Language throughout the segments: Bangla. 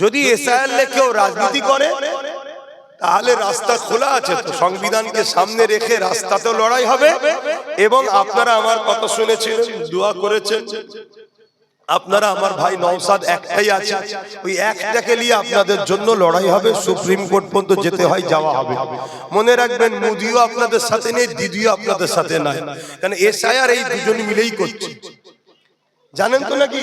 যদি এসআইএল কেউ রাজনীতি করে তাহলে রাস্তা খোলা আছে তো সংবিধানকে সামনে রেখে রাস্তাতেও লড়াই হবে। এবং আপনারা আমার কথা শুনেছিলেন দোয়া করেছেন। আপনারা আমার ভাই নওসাদ একটাই আছে ওই একটাকে নিয়ে আপনাদের জন্য লড়াই হবে সুপ্রিম কোর্ট পর্যন্ত যেতে হয় যাওয়া হবে। মনে রাখবেন মোদিও আপনাদের সাথে নেই দিদিও আপনাদের সাথে নাই। কারণ এসআইআর এই দুজন মিলেই করছে। জানেন তো নাকি?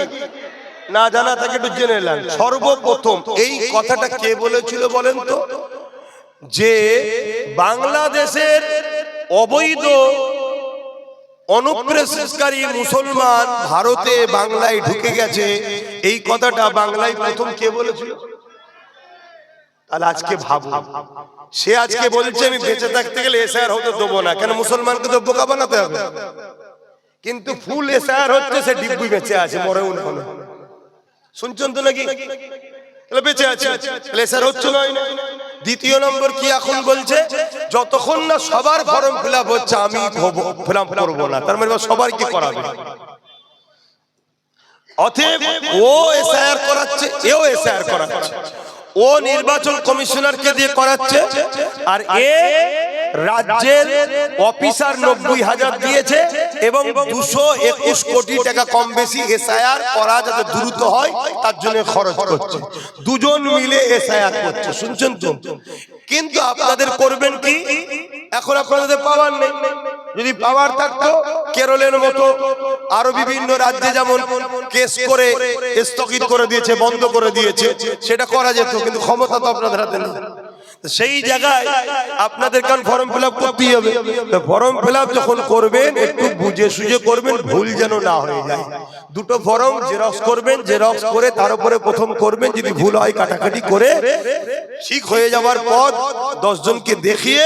না জানা তাকে একটু জেনে নেন। সর্বপ্রথম এই কথাটা কে বলেছিল বলেন তো? যে বাংলাদেশের অবৈধ অনুপ্রেসকারী মুসলমান ভারতে বাংলায় ঢুকে গেছে। এই কথাটা বাংলায় প্রথম কে বলেছিল? তাহলে আজকে ভাবো সে আজকে বলছে, আমি বেঁচে থাকতে গেলে এসআর হতে দেবো না। কেন মুসলমানকে তো বোকা বানাতে হবে? কিন্তু ফুল এসআর হচ্ছে, সে ডিব্বি বেঁচে আছে, মরেও না। শুনছেন তো নাকি? বেঁচে আছে। এসআর হচ্ছে নয় দ্বিতীয় নম্বর কি এখন বলছে? যতক্ষণ না সবার ফর্ম ফিল আপ হচ্ছে, আমি ফিল আপ করব না। তার মানে সবার কি করাবে? অতএব ও এসআইআর করাচ্ছে, এও এসআইআর করাচ্ছে। ও নির্বাচন কমিশনারকে দিয়ে করাচ্ছে, আর এ রাজ্যের অফিসার নব্বই হাজার দিয়েছে। এবং দুশো একুশ কোটি টাকা কম বেশি এসআইআর করা যাতে দ্রুত হয় তার জন্য খরচ করছে। দুজন মিলে এসআইআর করছে। শুনছেন তো? কিন্তু আপনাদের করবেন কি? এখন আপনাদের পাওয়ার নেই যদি পাওয়ার থাকতো কেরলের মতো আরও বিভিন্ন রাজ্যে যেমন কেস করে স্থগিত করে দিয়েছে বন্ধ করে দিয়েছে। সেটা করা যেত কিন্তু ক্ষমতা তো আপনাদের হাতে নেই। সেই জায়গায় আপনাদের কারণ ফর্ম ফিল আপ করতেই হবে। ফর্ম ফিল আপ যখন করবেন একটু বুঝে সুঝে করবেন ভুল যেন না হয়ে যায়। দুটো ফর্ম জেরক্স করবেন জেরক্স করে তার উপরে প্রথম করবেন যদি ভুল হয় কাটাকাটি করে ঠিক হয়ে যাওয়ার পর দশ জনকে দেখিয়ে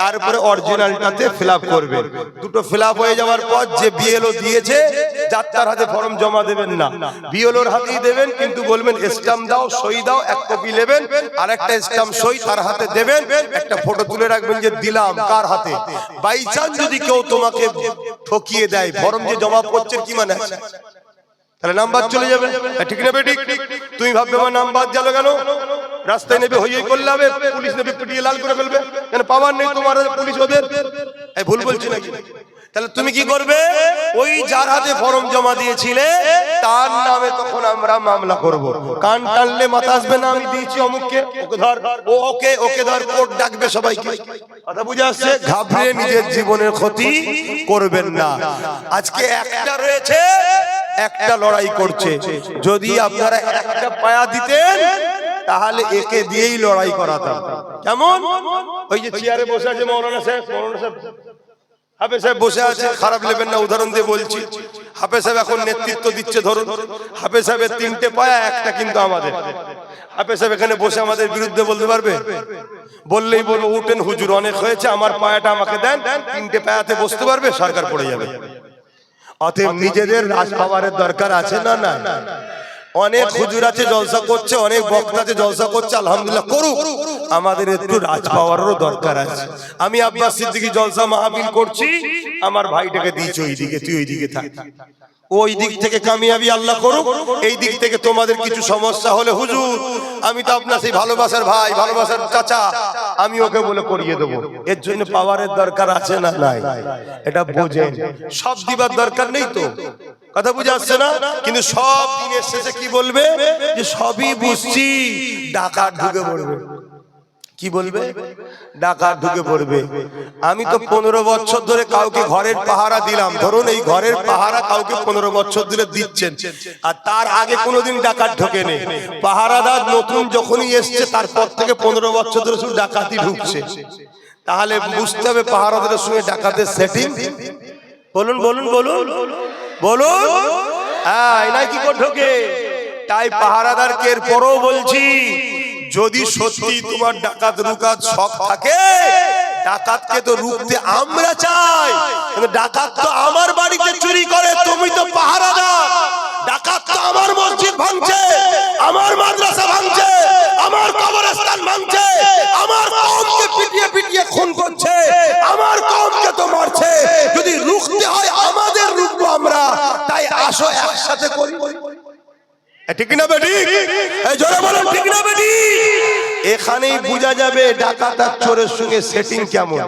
তারপরে অরিজিনালটাতে ফিল আপ করবেন। দুটো ফিল আপ হয়ে যাওয়ার পর যে বিএলও দিয়েছে যাত্রার হাতে ফর্ম জমা দেবেন না। বিএলওর হাতেই দেবেন কিন্তু বলবেন স্টাম্প দাও সই দাও এক কপি নেবেন আর একটা স্টাম্প সই তার হাতে দেবেন একটা ফটো তুলে রাখবেন যে দিলাম কার হাতে? বাই চান্স যদি কেউ তোমাকে ঠকিয়ে দেয় ফর্ম যে জমা করছে কি মানে তাহলে নাম্বার চলে যাবে। হ্যাঁ, ঠিক নেবে ঠিক তুমি ভাববে আমার নাম্বার গেল কেন? রাস্তায় নেবে হইয়ে করলে পুলিশ নেবে পিটিয়ে লাল করে ফেলবে। কেন পাওয়ার নেই তোমার পুলিশ ওদের? ভুল বলছি নাকি? তাহলে তুমি কি করবে? ওই যার হাতে ফর্ম জমা দিয়েছিলে তার নামে তখন আমরা মামলা করব। কান টানলে মাথা আসবে না আমি দিয়েছি অমুককে। ওকে ধর। ও ওকে ওকে ধর কোর্ট ডাকবে সবাইকে। কথা বুঝে আসছে? ঘাবড়ে নিজের জীবনের ক্ষতি করবেন না। আজকে একটা রয়েছে একটা লড়াই করছে। যদি আপনারা একটা পায়া দিতেন তাহলে একে দিয়েই লড়াই করাতাম। কেমন? ওই যে চেয়ারে বসে আছে মৌলানা সাহেব মৌলানা সাহেব। বসে আছে, খারাপ না, উদাহরণ দিয়ে বলছি। এখন নেতৃত্ব দিচ্ছে তিনটে পায়া, একটা কিন্তু আমাদের। এখানে বসে আমাদের বিরুদ্ধে বলতে পারবে? বললেই বলব, উঠেন হুজুর, অনেক হয়েছে, আমার পায়াটা আমাকে দেন, তিনটে পায়াতে বসতে পারবে, সরকার পড়ে যাবে। অতএব নিজেদের রাজ পাওয়ারের দরকার আছে না না অনেক হুজুর আছে জলসা করছে অনেক বক্তা আছে জলসা করছে আলহামদুলিল্লাহ করুক। আমাদের একটু রাজ পাওয়ারও দরকার আছে। আমি আপনার সিদ্দিকি জলসা মাহাবিল করছি আমার ভাইটাকে দিয়েছি ওইদিকে তুই ওইদিকে থাক। ওই দিক থেকে কামিয়াবি আল্লাহ করুক, এই দিক থেকে তোমাদের কিছু সমস্যা হলে হুজুর, আমি তো আপনার সেই ভালোবাসার ভাই, ভালোবাসার চাচা, আমি ওকে বলে করিয়ে দেবো। এর জন্য পাওয়ারের দরকার আছে না নাই? এটা বোঝেন। সব দিবার দরকার নেই তো। কথা বুঝে আসছে না? কিন্তু সব দিনের শেষে কি বলবে? যে সবই বুঝছি, ডাকাত ঢুকে পড়বে। কি বলবে? ডাকাত ঢুকে পড়বে। আমি তো পনেরো বছর ধরে কাউকে ঘরের পাহারা দিলাম। ধরুন এই ঘরের পাহারা কাউকে পনেরো বছর ধরে দিচ্ছেন। আর তার আগে কোনোদিন ডাকাত ঢোকে নেই পাহারাদার নতুন যখনই এসছে তারপর থেকে পনেরো বছর ধরে শুধু ডাকাতি ঢুকছে। তাহলে বুঝতে হবে পাহারাদারের সঙ্গে ডাকাতের সেটিং বলুন বলুন বলুন বলুন। হ্যাঁ এনাই কি করে ঢোকে? তাই পাহারাদারকে এর পরও বলছি যদি সত্যি তোমার ডাকাত রুকাত শখ থাকে ডাকাতকে তো রুখতে আমরা চাই। ডাকাত তো আমার বাড়িতে চুরি করে তুমি তো পাহারাদার। ডাকাত তো আমার মসজিদ ভাঙছে আমার মাদ্রাসা ভাঙছে আমার কবরস্থান ভাঙছে আমার কমকে পিটিয়ে পিটিয়ে খুন করছে আমার কমকে তো মারছে। যদি রুখতে হয় আমাদের রুখবো আমরা তাই আসো একসাথে করি। ঠিক না বেটি? এখানেই বোঝা যাবে ডাকাত আর চোরের সঙ্গে সেটিং কেমন।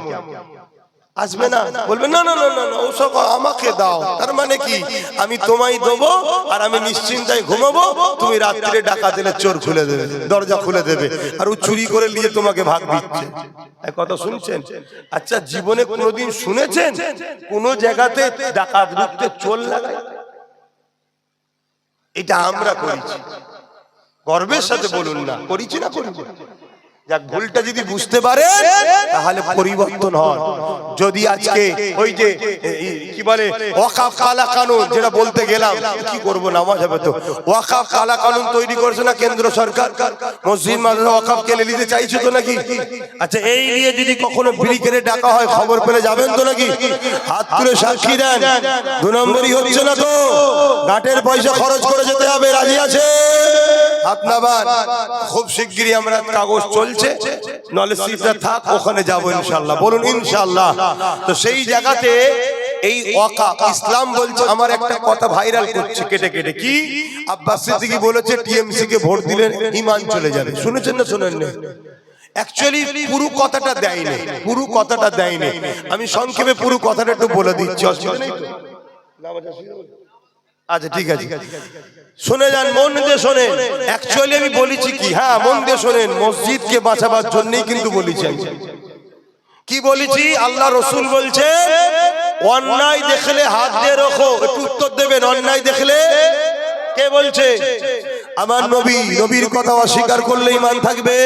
আসবে না? বলবে, না না না না না, ওসব আমাকে দাও। তার মানে কি? আমি তোমায় দেবো আর আমি নিশ্চিন্তায় ঘুমাবো, তুমি রাত্রে ডাকা দিলে চোর খুলে দেবে, দরজা খুলে দেবে, আর ও চুরি করে নিয়ে তোমাকে ভাগ দিচ্ছে। কথা শুনছেন? আচ্ছা জীবনে কোনোদিন শুনেছেন? কোনো জায়গাতে ডাকাত ঢুকতে চোর লাগায়? এটা আমরা করেছি। গর্বের সাথে বলুন না করেছি না করি যাক ভুলটা যদি বুঝতে পারে তাহলে পরিবর্তন হয় যদি আজকে ওই যে কি বলে ওয়াকাফ কালা কানুন যেটা বলতে গেলাম কি করব নামাজ হবে তো ওয়াকাফ কালা কানুন তৈরি করছে না কেন্দ্র সরকার মসজিদ মাদ্রাসা ওয়াকাফ কেলে নিতে চাইছে তো নাকি আচ্ছা এই নিয়ে যদি কখনো ডাকা হয় খবর পেলে যাবেন তো নাকি হাত তুলে সাক্ষী দেন দু নম্বরই হচ্ছে না তো গাটের পয়সা খরচ করে যেতে হবে রাজি আছে আপনাবার খুব শিগগিরই আমরা কাগজ চলছে নলেজ সিটটা থাক ওখানে যাব ইনশাল্লাহ বলুন ইনশাল্লাহ তো সেই জায়গাতে এই ওয়াকা ইসলাম বলছে আমার একটা কথা ভাইরাল করছে কেটে কেটে কি আব্বাস সিদ্দিকী বলেছে টিএমসি কে ভোট দিলে ইমান চলে যাবে শুনেছেন না শুনেন না অ্যাকচুয়ালি পুরো কথাটা দেয়নি পুরো কথাটা দেয়নি আমি সংক্ষেপে পুরো কথাটা একটু বলে দিচ্ছি অসুবিধা নেই তো? আচ্ছা ঠিক আছে। শুনে যান মন দিয়ে শোনেন। অ্যাকচুয়ালি আমি বলেছি কি হ্যাঁ মন দিয়ে শোনেন। মসজিদকে বাঁচাবার জন্যই কিন্তু বলেছি আমি কি বলেছি আল্লাহ রসুল বলছে অন্যায় দেখলে হাত দিয়ে রাখো। একটু উত্তর দেবেন অন্যায় দেখলে? কে বলছে? আমার নবী নবীর কথা অস্বীকার করলে ইমান থাকবে?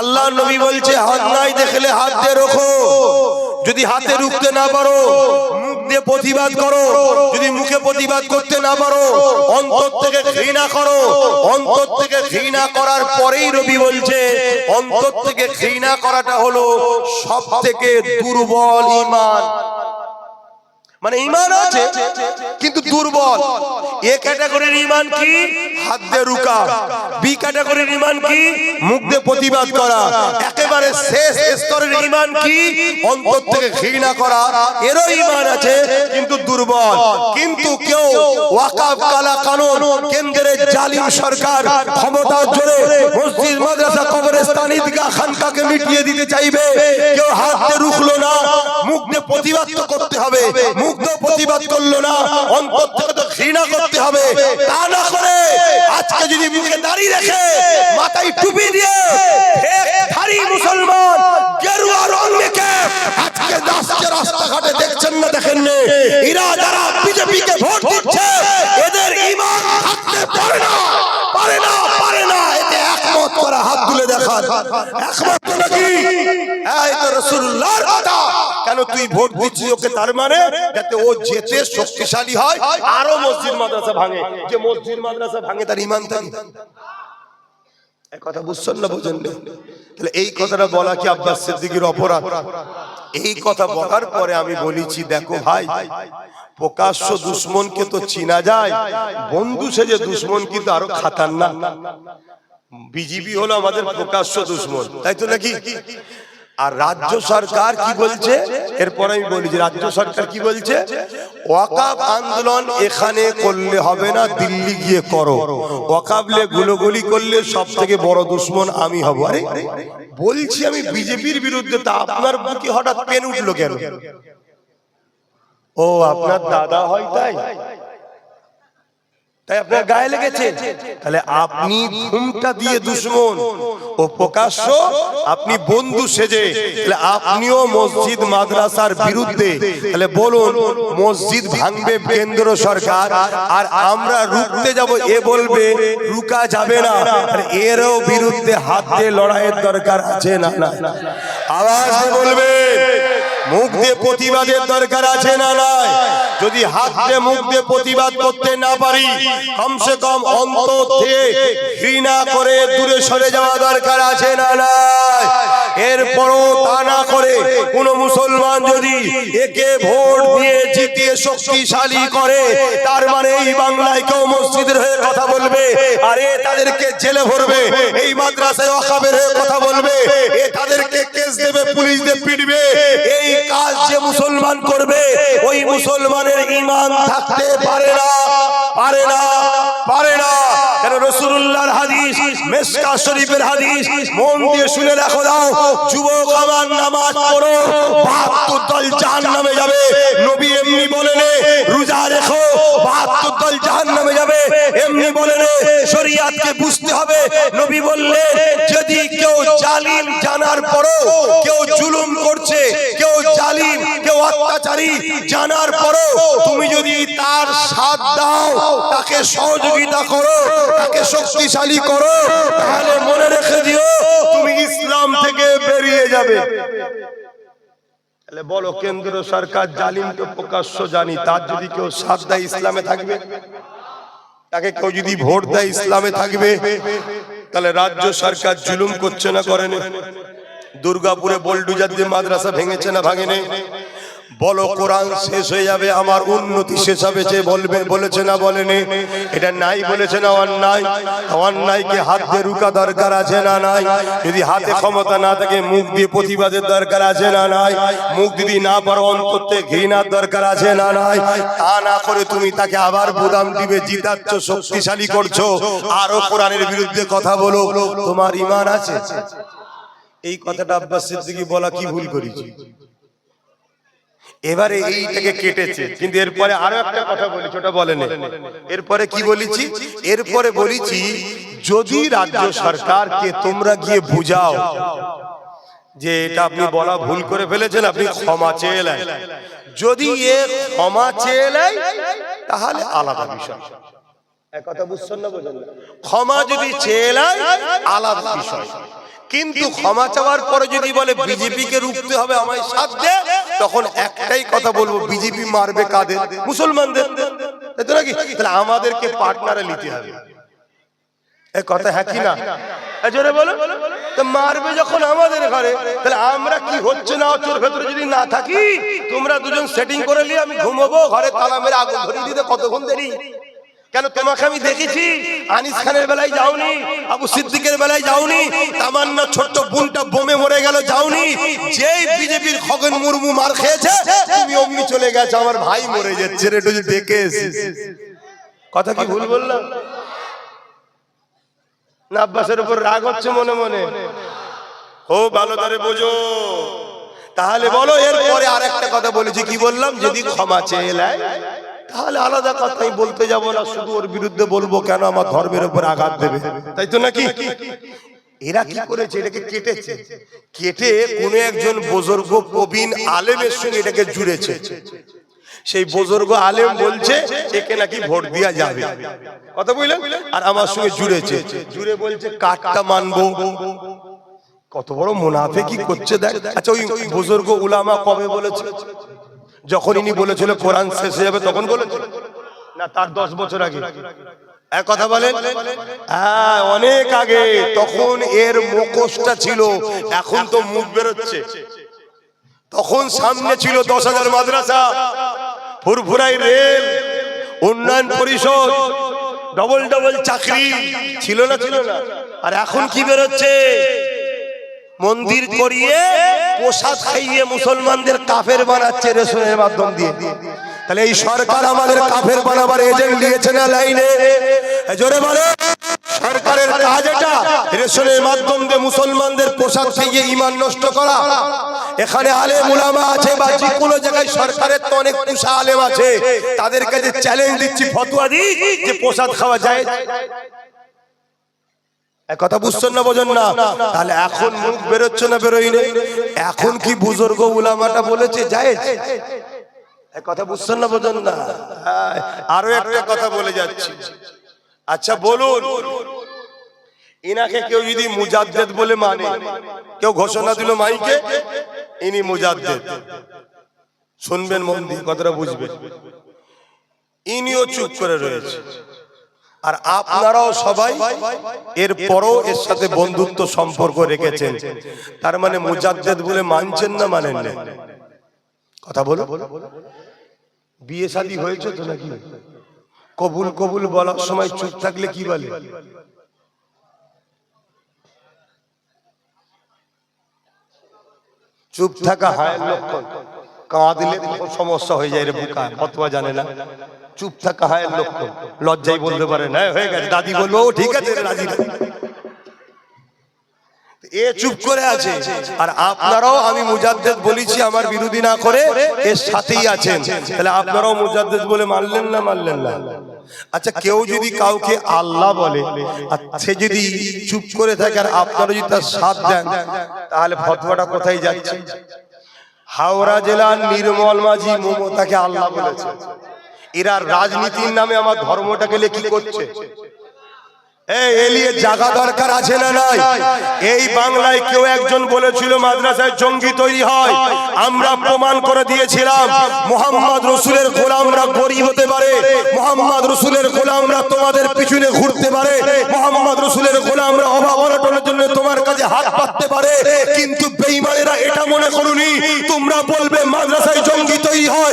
আল্লাহ নবী বলছে অন্যায় দেখলে হাত দিয়ে রাখো। যদি হাতে রুখতে না পারো দিয়ে প্রতিবাদ করো। যদি মুখে প্রতিবাদ করতে না পারো, অন্তর থেকে ঘৃণা করো। অন্তর থেকে ঘৃণা করার পরেই রবি বলছে, অন্তর থেকে ঘৃণা করাটা হলো সব থেকে দুর্বল ইমান। মানে ইমান আছে কিন্তু দুর্বল। এ ক্যাটাগরির ইমান কি? হাত দিয়ে রুকা বি ক্যাটাগরির ইমান কি? মুখ দিয়ে প্রতিবাদ করা। একেবারে শেষ স্তরের ইমান কি? অন্তর থেকে ঘৃণা করা। এরও ইমান আছে কিন্তু দুর্বল। কিন্তু কেউ ওয়াকাফ কালা কানুন কেন্দ্রের জালিম সরকার ক্ষমতার জোরে মসজিদ মাদ্রাসা কবরস্থান ঈদগাহ খানকাকে মিটিয়ে দিতে চাইবে। কেউ হাত দিয়ে রুখলো না মুখ দিয়ে প্রতিবাদ করতে হবে। মুখ দিয়ে প্রতিবাদ করল না, অন্তর থেকে তো ঘৃণা করতে হবে। তা না করে আজকে যদি মুখে দাঁড়িয়ে রেখে মাথায় টুপি দিয়ে এদের পারে না পারে না একমত করা হাত তুলে একমত তো নাকি এই তো রাসূলুল্লাহর কথা কেন তুই ভোট দিচ্ছিস ওকে তার মানে? যাতে ও যেতে শক্তিশালী হয় আরও মসজিদ মাদ্রাসা ভাঙে। যে মসজিদ মাদ্রাসা ভাঙে তার ইমান থাকে। এই কথা বুঝছেন না বুঝেন তাহলে এই কথাটা বলা কি আব্বাস সিদ্দিকীর অপরাধ? এই কথা বলার পরে আমি বলেছি দেখো ভাই প্রকাশ্য দুশ্মনকে তো চিনা যায় বন্ধু সেজে দুশ্মন কিন্তু আরও খাতার না বিজেপি হলো আমাদের প্রকাশ্য দুশ্মন তাই তো নাকি? আর রাজ্য সরকার কি বলছে? এরপর আমি বলি যে রাজ্য সরকার কি বলছে? ওয়াকাব আন্দোলন এখানে করলে হবে না, দিল্লি গিয়ে করো। ওয়াকাবলে গুলোগুলি করলে সব থেকে বড় দুশ্মন আমি হব। আরে, বলছি আমি বিজেপির বিরুদ্ধে, তা আপনার বুকে হঠাৎ পেন উঠল কেন? ও, আপনার দাদা হয় তাই? তাই আপনার গায়ে লেগেছে তাহলে আপনি ঘুমটা দিয়ে দুশ্মন ও প্রকাশ্য আপনি বন্ধু সেজে তাহলে আপনিও মসজিদ মাদ্রাসার বিরুদ্ধে। তাহলে বলুন মসজিদ ভাঙবে কেন্দ্র সরকার আর আমরা রুখতে যাব এ বলবে রুকা যাবে না। এরও বিরুদ্ধে হাত দিয়ে লড়াইয়ের দরকার আছে না না? আওয়াজ দিয়ে বলবেন মুখ দিয়ে প্রতিবাদের দরকার আছে না? নাই? যদি হাত দিয়ে, মুখ দিয়ে প্রতিবাদ করতে না পারি, কমসে কম অন্তর থেকে ঘৃণা করে দূরে সরে যাওয়া দরকার আছে না নাই? এরপরও তা না করে কোন মুসলমান যদি একে ভোট দিয়ে জিতিয়ে শক্তিশালী করে, তার মানে এই বাংলায় কেউ মসজিদের হয়ে কথা বলবে, আর এ তাদেরকে জেলে ভরবে, এই মাদ্রাসায় অকাবের হয়ে কথা বলবে, এ তাদেরকে কেস দেবে পুলিশ দিয়ে পিটবে। এই কাজ যে মুসলমান করবে ওই মুসলমানের ইমান থাকতে পারে না পারে না পারে না। রসুল্লাহর হাদিস মেসকা শরীফের হাদিস মন দিয়ে শুনে রাখো দাও যুবক আমার নামাজ পড়ো বাহাত্তর দল জাহান নামে যাবে। নবী এমনি বলেন রোজা রেখো বাহাত্তর দল জাহান নামে যাবে। এমনি বলেন শরিয়াতকে বুঝতে হবে। নবী বললেন কেউ জুলুম করছে কেউ জালিম কেউ অত্যাচারী জানার পরও তুমি যদি তার সাথ দাও তাকে সহযোগিতা করো তাকে শক্তিশালী করো তাহলে মনে রেখে দিও তুমি ইসলাম থেকে বেরিয়ে যাবে। তাহলে বলো কেন্দ্র সরকার জালিম তো প্রকাশ্য জানি তার যদি কেউ সাথ দেয় ইসলামে থাকবে? তাকে কেউ যদি ভোট দেয় ইসলামে থাকবে? তাহলে রাজ্য সরকার জুলুম করছে না করেনি দুর্গাপুরে বল্ডুজার দিয়ে মাদ্রাসা ভেঙেছে না ভাঙেনি? বলো, কোরআন শেষ হয়ে যাবে, আমার উন্নতি শেষ হবে, যে বলবে, বলেছে না বলেনি? এটা নাই বলেছে না অন্যায়? অন্যায়কে হাত দিয়ে রুকা দরকার আছে না নাই? যদি হাতে ক্ষমতা না থাকে, মুখ দিয়ে প্রতিবাদের দরকার আছে না নাই? মুখ যদি না পারো অন্ততে ঘৃণার দরকার আছে না নাই? তা না করে তুমি তাকে আবার বোদাম দিবে জিতাচ্ছ শক্তিশালী করছ। আরও কোরআনের বিরুদ্ধে কথা বলো। তোমার ইমান আছে? এই কথাটা আব্বাস সিদ্দিকী বলা কি ভুল করেছি? এবারে এইটাকে কেটেছে কিন্তু এরপরে আরও একটা কথা বলেছি ওটা বলেন এরপরে কি বলেছি? এরপরে বলেছি যদি রাজ্য সরকারকে তোমরা গিয়ে বুঝাও যে এটা আপনি বলা ভুল করে ফেলেছেন আপনি ক্ষমা চেয়ে এলেন যদি এ ক্ষমা চেয়ে এলেন তাহলে আলাদা বিষয়। এক কথা বুঝছেন না বোঝেন? ক্ষমা যদি চেয়ে এলেন আলাদা বিষয়। কিন্তু ক্ষমা চাওয়ার পরে যদি বলে বিজেপি কে রুখতে হবে আমায় সাথ দে তখন একটাই কথা বলব বিজেপি মারবে কাদের? মুসলমানদের। তাই নাকি তাহলে আমাদেরকে পার্টনারে নিতে হবে। এ কথা হ্যাঁ কি না? জোরে বলো। তো মারবে যখন আমাদের ঘরে তাহলে আমরা কি হচ্ছে না হচ্ছে ভেতরে যদি না থাকি? তোমরা দুজন সেটিং করে নিয়ে আমি ঘুমবো ঘরে তালা মেরে আগুন ধরিয়ে দিতে কতক্ষণ দেরি? কেন তোমাকে আমি দেখেছি? আনিস খানের বেলায় যাওনি, আবু সিদ্দিকের বেলায় যাওনি, তামান্না ছোট্ট বোনটা বোমে মরে গেল, যাওনি। যেই বিজেপির খগন মুর্মু মার খেয়েছে, তুমি অমনি চলে গেছে, আমার ভাই মরে যাচ্ছে রে যদি দেখে কথা কি ভুল বললাম? না, আব্বাসের উপর রাগ হচ্ছে মনে মনে। ও ভালো করে বোঝো। তাহলে বলো, এরপরে আর একটা কথা বলেছি, কি বললাম? যদি ক্ষমা চেয়ে নেয় তাহলে আলাদা কথা আমি বলতে যাব না, শুধু ওর বিরুদ্ধে বলব কেন আমার ধর্মের উপর আঘাত দেবে? তাই তো নাকি? এরা কি করেছে? এটাকে কেটেছে। কেটে কোন একজন বুজুর্গ প্রবীণ আলেমের সঙ্গে এটাকে জুড়েছে। সেই বুজুর্গ আলেম বলছে, একে নাকি ভোট দেওয়া যাবে। কথা বুঝলেন? আর আমার সঙ্গে জুড়েছে। জুড়ে বলছে কাঠটা মানবো। কত বড় মুনাফে কি করছে দেখ? আচ্ছা ওই বুজুর্গ উলামা কবে বলেছে? যখন ইনি বলেছিল কোরআন শেষ হয়ে যাবে তখন বলেছে না তার দশ বছর আগে। এক কথা বলেন। হ্যাঁ অনেক আগে। তখন এর মুখোশটা ছিল এখন তো মুখ বেরোচ্ছে। তখন সামনে ছিল দশ হাজার মাদ্রাসা ফুরফুরাই রেল উন্নয়ন পরিষদ ডবল ডবল চাকরি। ছিল না ছিল না। আর এখন কি বেরোচ্ছে? মন্দির করিয়ে প্রসাদ খাইয়ে মুসলমানদের কাফের বানাচ্ছে রেশনের মাধ্যম দিয়ে। তাহলে এই সরকার আমাদের কাফের বানাবার এজেন্ট দিয়েছে না লাইনে? জোরে বলো। সরকারের কাজ এটা। রেশনের মাধ্যম দিয়ে মুসলমানদের প্রসাদ খাইয়ে ইমান নষ্ট করা। এখানে আলেম উলামা আছে বা যে কোনো জায়গায় সরকারের তো অনেক পুষা আলেম আছে। তাদের কাছে চ্যালেঞ্জ দিচ্ছি ফতোয়া দিই যে প্রসাদ খাওয়া যায়। কথা বুঝছেন না বোঝেন না? তাহলে এখন মুখ বেরোচ্ছে না বেরোই নেই এখন কি বুজুর্গ উলামাটা বলেছে? যায় কথা বুঝছেন না বোঝেন না? আরও একটা কথা বলে যাচ্ছি। আচ্ছা বলুন। ইনাকে কেউ যদি মুজাদ্দেদ বলে মানে কেউ ঘোষণা দিল মাইকে? ইনি মুজাদ্দেদ। শুনবেন মন দিয়ে, কথাটা বুঝবেন। ইনিও চুপ করে রয়েছে। আর আপনারাও সবাই এর পরও এর সাথে বন্ধুত্ব সম্পর্ক রেখেছেন। তার মানে মুজাদ্দেদ বলে মানছেন না, মানেন না? কথা বলো। বিয়ে শাদী হয়েছে তো নাকি? কবুল কবুল বলার সময় চুপ থাকলে কি বলে? চুপ থাকা হায়ের লক্ষণ। কাঁদলে সমস্যা হয়ে যায় রে বুকা ফতোয়া জানে না। চুপ থাকা হয় লোক লজ্জাই বলতে পারে না হয়ে গেছে দাদি বলব "ও, ঠিক আছে রাজি।" এ চুপ করে আছে। আর আপনারাও আমি মুজাদ্দেদ বলেছি আমার বিরোধী না করে এর সাথেই আছেন। তাহলে আপনারাও মুজাদ্দেদ বলে মানলেন না মানলেন না? আচ্ছা কেউ যদি কাউকে আল্লাহ বলে আর সে যদি চুপ করে থাকে আর আপনারা যদি তার সাথ দেন তাহলে ফতোয়াটা কোথায় যাচ্ছে? হাওড়া জেলার নির্মল মাঝি মমতাকে আল্লাহ বলেছে। এরা রাজনীতির নামে আমার ধর্মটাকে লেখি করছে? এলিয়ে দরকার আছে না নাই? এই বাংলায় কেউ একজন বলেছিল মাদ্রাসায় জঙ্গি তৈরি হয়। আমরা প্রমাণ করে দিয়েছিলাম, মোহাম্মদ রসুলের গোলামরা গরিব হতে পারে, মোহাম্মদ রসুলের গোলামরা তোমাদের পিছনে ঘুরতে পারে, মোহাম্মদ রসুলের গোলামরা অভাব অনটনের জন্য তোমার কাছে হাত পাততে পারে। কিন্তু বেঈমানেরা এটা মনে করুনি, তোমরা বলবে মাদ্রাসায় জঙ্গি তৈরি হয়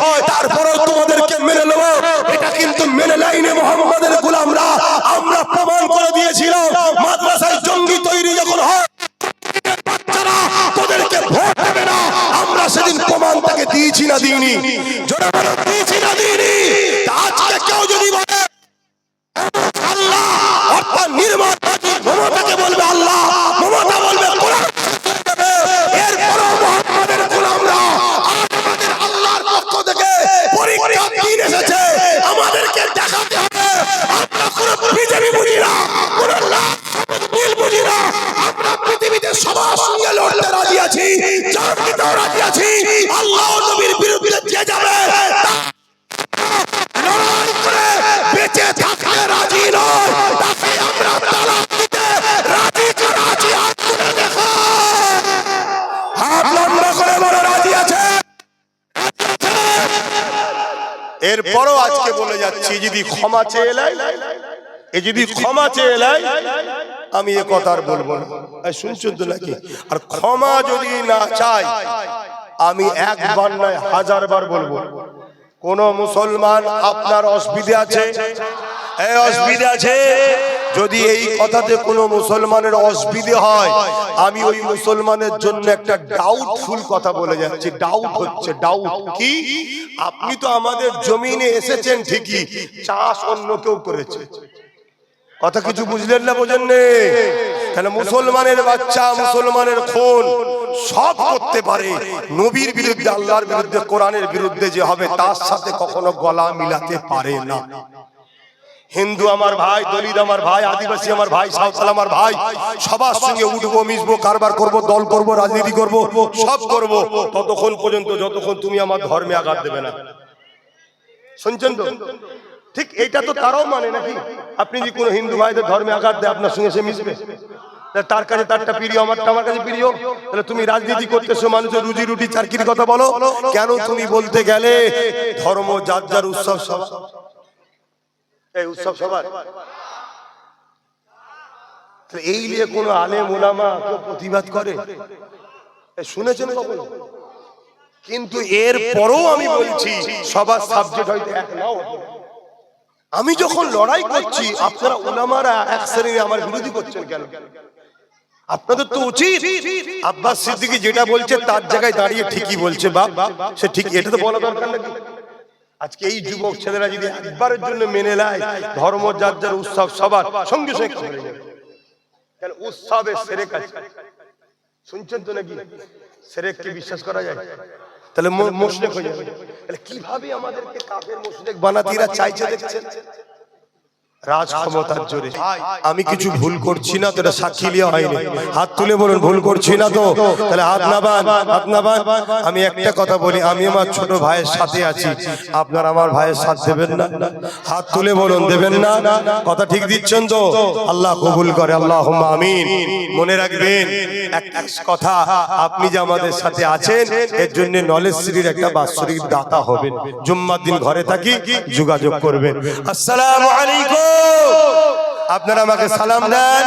যদি ক্ষমা চেয়ে নেয় এ যদি ক্ষমা চেয়ে নেয় আমি এ কথা আর বলব না। শুনছেন তো নাকি? আর ক্ষমা যদি না চাই আমি একবার নয় হাজার বার বলব। কোন মুসলমান আপনার অসুবিধে আছে? এই অসুবিধা আছে? যদি এই কথাতে কোনো মুসলমানের অসুবিধে হয়, আমি ওই মুসলমানের জন্য একটা ডাউটফুল কথা বলে যাচ্ছি। ডাউট হচ্ছে। ডাউট কি? আপনি তো আমাদের জমিনে এসেছেন ঠিকই, চাষ অন্য কেউ করেছে। কথা কিছু বুঝলেন না, বোঝেন তাহলে মুসলমানের বাচ্চা, মুসলমানের খুন সব করতে পারে। নবীর বিরুদ্ধে, আল্লাহর বিরুদ্ধে, কোরআনের বিরুদ্ধে যে হবে, তার সাথে কখনো গলা মিলাতে পারে না। হিন্দু আমার ভাই, দলিত আমার ভাই, আদিবাসী আমার ভাই, সাঁওতাল আমার ভাই, সবার সঙ্গে উঠবো, মিশবো, কারবার করব, দল করব, রাজনীতি করব, সব করব। ততক্ষণ পর্যন্ত, যতক্ষণ তুমি আমার ধর্মে আঘাত দেবে না। শুনছেন তো? ঠিক এইটা তো তারাও মানে নাকি? আপনি যদি কোনো হিন্দু ভাইদের ধর্মে আঘাত দেয়, আপনার সঙ্গে সে মিশবে। তার কাছে তারটা প্রিয়, আমারটা আমার কাছে প্রিয়। তাহলে তুমি রাজনীতি করতেছো, মানুষের রুজি রুটি চাকরির কথা বলো। কেন তুমি বলতে গেলে, ধর্ম যার যার উৎসব, সব। এই উৎসব সবার এই নিয়ে কোন আলেম ওলামা কেউ প্রতিবাদ করে? শুনেছেন কিন্তু এর পরেও আমি বলছি, সবার সাবজেক্ট হয়তো এক নাও আমি যখন লড়াই করছি, আপনারা ওলামারা এক শ্রেণি আমার বিরোধী করছেন কেন? আপনাদের তো উচিত। আব্বাস সিদ্দিকী যেটা বলছে, তার জায়গায় দাঁড়িয়ে ঠিকই বলছে, বাপ। সে ঠিক এটা তো বলা দরকার নাকি? আজকে এই যুবক ছেলেরা যদি একবারের জন্য মেনে নেয় ধর্ম যার যার উৎসব সবার সঙ্গে সঙ্গে উৎসবে সেরেক আছে। শুনছেন তো নাকি? সেরেককে বিশ্বাস করা যায়? তাহলে মোশরেক হয়ে যাবে। তাহলে কীভাবে আমাদেরকে কাফের মোশরেক বানাতিরা চাইছে দেখছেন? রাজ ক্ষমতার জোরে আমি কিছু ভুল করছি না তো এটা সাক্ষী লিয়া হয়নি। হাত তুলে বলুন ভুল করছি না তো? তাহলে হাত নাবান হাত নাবান। আমি একটা কথা বলি আমি আমার ছোট ভাইয়ের সাথে আছি। আপনার আমার ভাইয়ের সাথ দেবেন না। হাত তুলে বলুন দেবেন না? কথা ঠিক দিচ্ছেন তো? আল্লাহ কবুল করে আল্লাহ আমিন। মনে রাখবেন এক কথা আপনি যে আমাদের সাথে আছেন এর জন্য নলেজ শ্রীর একটা বাৎসরিক দাতা হবেন। জুম্মার দিন ঘরে থাকি যোগাযোগ করবেন। আসসালামু আলাইকুম। আপনারা আমাকে সালাম দেন।